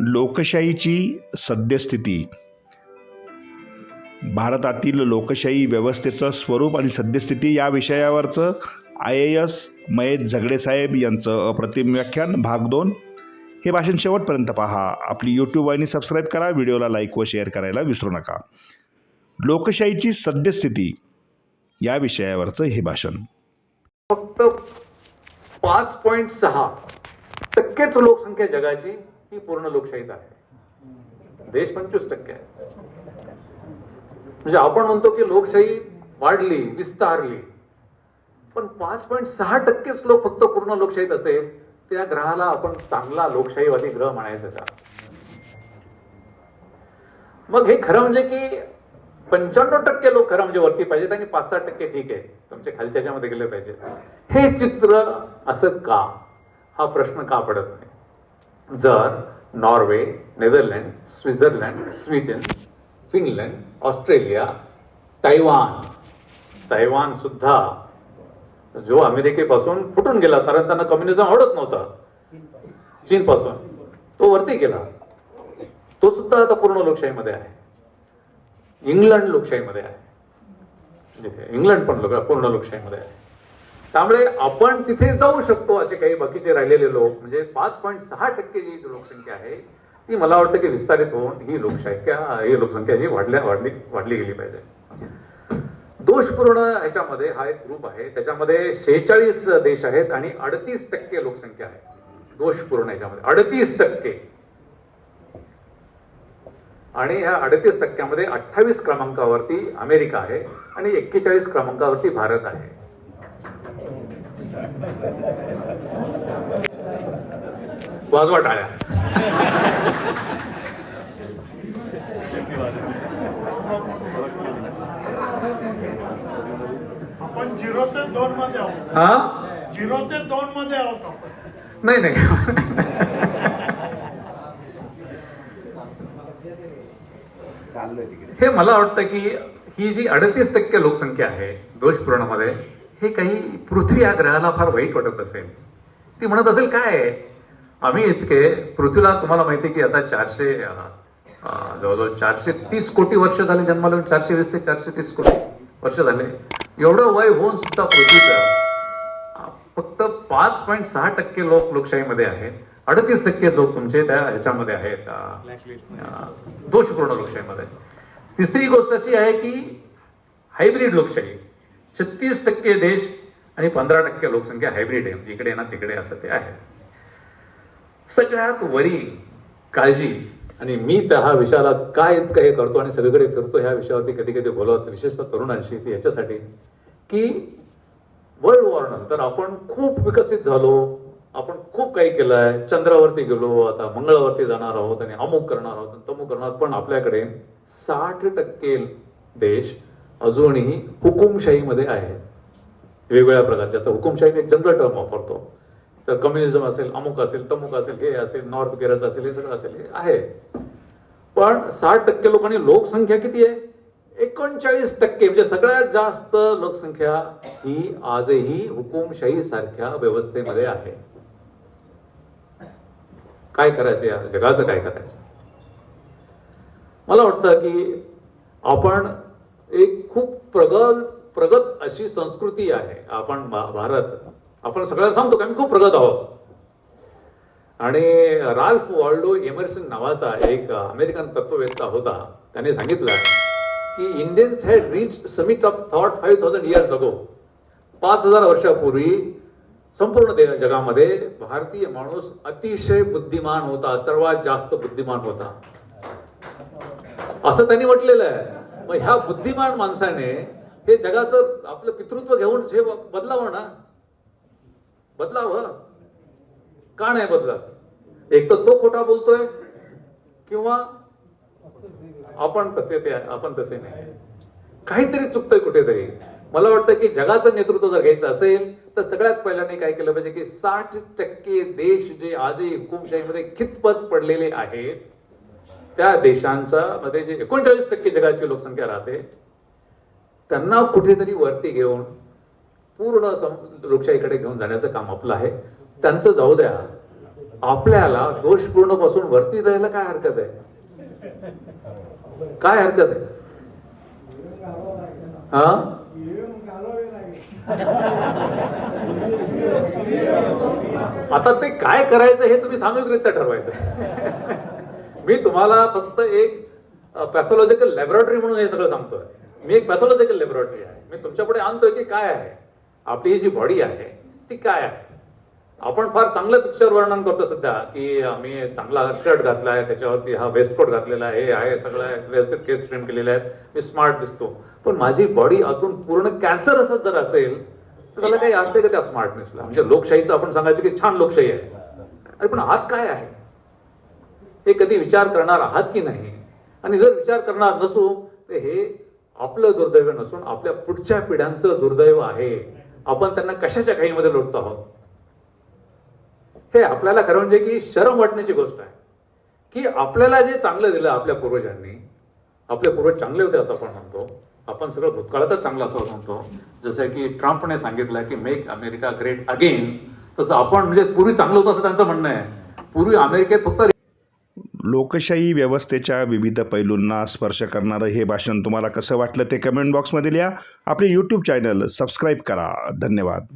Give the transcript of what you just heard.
लोकशाहीची सद्यस्थिती. भारतातील लोकशाही व्यवस्थेचं स्वरूप आणि सद्यस्थिती या विषयावरचं आय ए एस महेश झगडेसाहेब यांचं अप्रतिम व्याख्यान भाग दोन. हे भाषण शेवटपर्यंत पहा. आपली यूट्यूब वाहिनी सबस्क्राईब करा व्हिडिओला लाईक व शेअर करायला विसरू नका. लोकशाहीची सद्यस्थिती या विषयावरचं हे भाषण. फक्त पाच पॉईंट सहा टक्केच लोकसंख्या जगाची. ही पूर्ण लोकशाहीत आहे. देश पंचवीस टक्के आहे. म्हणजे आपण म्हणतो की लोकशाही वाढली विस्तारली पण पाच पॉईंट सहा टक्केच लोक फक्त पूर्ण लोकशाहीत असेल त्या ग्रहाला आपण चांगला लोकशाहीवादी ग्रह म्हणायचं का? मग हे खरं म्हणजे की पंच्याण्णव टक्के लोक खरं म्हणजे वरती पाहिजेत आणि पाच सहा टक्के ठीक आहे. तुमच्या खालच्याच्यामध्ये गेले पाहिजेत. हे चित्र असं का? हा प्रश्न का पडत नाही? जर Norway Netherland Switzerland Sweden Finland Australia Taiwan Taiwan सुद्धा जो अमेरिकेपासून फुटून गेला कारण त्यांना कम्युनिझम आवडत नव्हता. चीन पासून तो वरती गेला. तो सुद्धा आता पूर्ण लोकशाहीमध्ये आहे. इंग्लंड लोकशाहीमध्ये आहे. म्हणजे इंग्लंड पण लोक पूर्ण लोकशाहीमध्ये आहे. त्यामुळे आपण तिथे जाऊ शकतो असे काही बाकीचे राहिलेले लोक म्हणजे पाच पॉईंट सहा टक्के जी लोकसंख्या आहे ती मला वाटतं की विस्तारित होऊन ही लोकसंख्या ही लोकसंख्या जी वाढल्या वाढली वाढली गेली पाहिजे. दोषपूर्ण ह्याच्यामध्ये हा एक ग्रुप आहे. त्याच्यामध्ये शेहेचाळीस देश आहेत आणि अडतीस टक्के लोकसंख्या आहे. दोषपूर्ण ह्याच्यामध्ये. अडतीस टक्के. आणि ह्या अडतीस टक्क्यामध्ये अठ्ठावीस क्रमांकावरती अमेरिका आहे आणि एक्केचाळीस क्रमांकावरती भारत आहे. वाजवा टाळ्या आपण झिरो ते दोन मध्ये आहोत. हा? झिरो ते दोन मध्ये आहोत आपण. नाही नाही. हे मला वाटतं की ही जी अडतीस टक्के लोकसंख्या आहे दोषपूर्णमध्ये हे काही पृथ्वी या ग्रहाला फार वाईट वाटत असेल. ती म्हणत असेल काय आम्ही इतके पृथ्वीला तुम्हाला माहिती की आता चारशे जवळजवळ चारशे तीस कोटी वर्ष झाले जन्माला चारशे वीस ते चारशे तीस कोटी वर्ष झाले. एवढं वय होऊन सुद्धा पृथ्वीचं फक्त पाच पॉईंट सहा टक्के लोक लोकशाहीमध्ये आहेत. अडतीस टक्के लोक तुमचे त्या ह्याच्यामध्ये आहेत दोषपूर्ण लोकशाहीमध्ये तिसरी गोष्ट अशी आहे की हायब्रिड लोकशाही छत्तीस टक्के देश आणि पंधरा टक्के लोकसंख्या हायब्रिड आहे. म्हणजे इकडे ना तिकडे असं ते आहे. सगळ्यात वरी काळजी आणि मी त्या हा विषयाला काय इतकं हे करतो आणि सगळीकडे फिरतो ह्या विषयावरती कधी कधी बोलत विशेषतः तरुणांशी ती याच्यासाठी की वर्ल्ड वॉर नंतर आपण खूप विकसित झालो आपण खूप काही केलंय. चंद्रावरती गेलो आता मंगळावरती जाणार आहोत आणि अमुक करणार आहोत आणि तमुक करणार आहोत. पण आपल्याकडे साठ टक्के देश अजूनही हुकुमशाहीमध्ये आहेत वेगवेगळ्या प्रकारचे. आता हुकुमशाही एक जनरल टर्म वापरतो. तर कम्युनिझम असेल अमुक असेल तमुक असेल हे असेल नॉर्थ केरळ असेल हे सगळं असेल हे आहे. पण साठ टक्के लोकांनी लोकसंख्या किती आहे? एकोणचाळीस टक्के. म्हणजे सगळ्यात जास्त लोकसंख्या ही आजही हुकुमशाही सारख्या व्यवस्थेमध्ये आहे. काय करायचं या जगाचं काय करायचं? मला वाटतं की आपण एक खूप प्रगत प्रगत अशी संस्कृती आहे. आपण भारत आपण सगळ्यांना सांगतो की आम्ही खूप प्रगत आहोत. आणि राल्फ वॉल्डो एमर्सन नावाचा एक अमेरिकन तत्ववेत्ता होता. त्याने सांगितलं की Indians had rich summit of thought five thousand years ago पाच हजार वर्षापूर्वी संपूर्ण जगामध्ये भारतीय माणूस अतिशय बुद्धिमान होता सर्वात जास्त बुद्धिमान होता. असं त्यांनी म्हटलेलं आहे. मग ह्या बुद्धिमान माणसाने हे जगाचं आपलं पितृत्व घेऊन हे बदलावं ना? बदलावं? का नाही बदलत? एक तर तो खोटा बोलतोय किंवा आपण तसे ते आपण तसे नाही. काहीतरी चुकतंय कुठेतरी. मला वाटतं की जगाचं नेतृत्व जर घ्यायचं असेल तर सगळ्यात पहिल्याने काय केलं पाहिजे की साठ टक्के देश जे आजही हुकुमशाहीमध्ये खितपत पडलेले आहेत त्या देशांचा मध्ये जे एकोणचाळीस टक्के जगाची लोकसंख्या राहते त्यांना कुठेतरी वरती घेऊन पूर्ण सम- लोकशाहीकडे घेऊन जाण्याचं काम आपलं आहे. त्यांचं जाऊ द्या. आपल्याला दोषपूर्णपासून वरती जायला काय हरकत आहे? काय हरकत आहे? हा? आता ते काय करायचं हे तुम्ही सामूहिकरित्या ठरवायचं. मी तुम्हाला फक्त एक पॅथॉलॉजिकल लॅबोरेटरी म्हणून हे सगळं सांगतोय. मी एक पॅथॉलॉजिकल लॅबोरेटरी आहे. मी तुमच्यापुढे आणतोय की काय आहे? आपली ही जी बॉडी आहे ती काय आहे? आपण फार चांगलं पिक्चर वर्णन करतो सध्या की मी चांगला शर्ट घातलाय त्याच्यावरती हा वेस्टकोट घातलेला आहे हे आहे सगळं व्यवस्थित केस ट्रिम केलेले आहेत. मी स्मार्ट दिसतो. पण माझी बॉडी आतून पूर्ण कॅन्सर असं जर असेल तर त्याला काही अर्थ आहे का त्या स्मार्टनेसला म्हणजे लोकशाहीचं आपण सांगायचं की छान लोकशाही आहे. अरे पण आत काय आहे? हे कधी विचार करणार आहात की नाही? आणि जर विचार करणार नसू तर हे आपलं दुर्दैव नसून आपल्या पुढच्या पिढ्यांचं दुर्दैव आहे. आपण त्यांना कशाच्या घाईमध्ये लोटत आहोत? हे आपल्याला खरं म्हणजे की शरम वाटण्याची गोष्ट आहे. की आपल्याला जे चांगलं दिलं आपल्या पूर्वजांनी आपले पूर्वज चांगले होते असं आपण म्हणतो. आपण सगळं भूतकाळातच चांगलं असं म्हणतो. जसं की ट्रम्पने सांगितलं की मेक अमेरिका ग्रेट अगेन. तसं आपण म्हणजे पूर्वी चांगलं होतं असं त्यांचं म्हणणं आहे. पूर्वी अमेरिकेत फक्त लोकशाही व्यवस्थेच्या विविध पैलूंना स्पर्श करणारं हे भाषण तुम्हाला कसं वाटलं ते कमेंट बॉक्समध्ये लिहा आपले यूट्यूब चॅनल सबस्क्राईब करा. धन्यवाद.